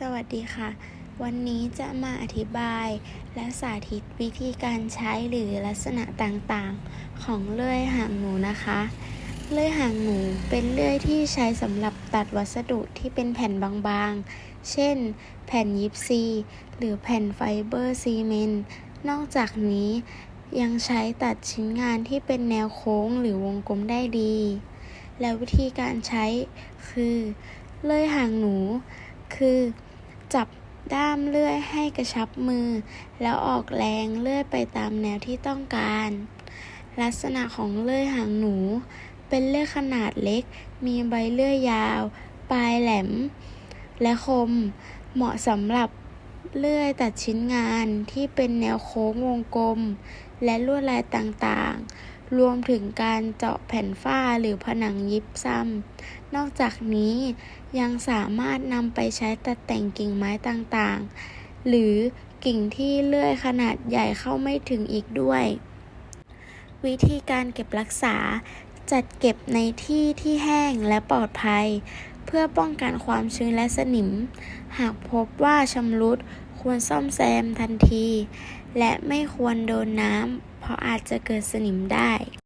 สวัสดีค่ะ วันนี้จะมาอธิบายและสาธิตวิธีการใช้หรือลักษณะต่างๆ ของเลื่อยหางหนูนะคะ เลื่อยหางหนูเป็นเลื่อยที่ใช้สำหรับตัดวัสดุที่เป็นแผ่นบางๆ เช่น แผ่นยิปซี หรือแผ่นไฟเบอร์ซีเมนต์ นอกจากนี้ยังใช้ตัดชิ้นงานที่เป็นแนวโค้งหรือวงกลมได้ดี และวิธีการใช้คือ เลื่อยหางหนู คือ จับด้ามเลื่อยให้กระชับมือ แล้วออกแรงเลื่อยไปตามแนวที่ต้องการ ลักษณะของเลื่อยหางหนู เป็นเลื่อยขนาดเล็ก มีใบเลื่อยยาว ปลายแหลม และคม เหมาะสำหรับเลื่อยตัดชิ้นงานที่เป็นแนวโค้งวงกลม และลวดลายต่างๆ รวมถึงการเจาะแผ่นฝ้าหรือผนังยิปซัม นอกจากนี้ยังสามารถนำไปใช้ตัดแต่งกิ่งไม้ต่างๆ หรือกิ่งที่เลื่อยขนาดใหญ่เข้าไม่ถึงอีกด้วย วิธีการเก็บรักษาจัดเก็บในที่ที่แห้งและปลอดภัย เพื่อป้องกันความชื้นและสนิม หากพบว่าชำรุด ควรซ่อมแซมทันที และไม่ควรโดนน้ำ เพราะอาจจะเกิดสนิมได้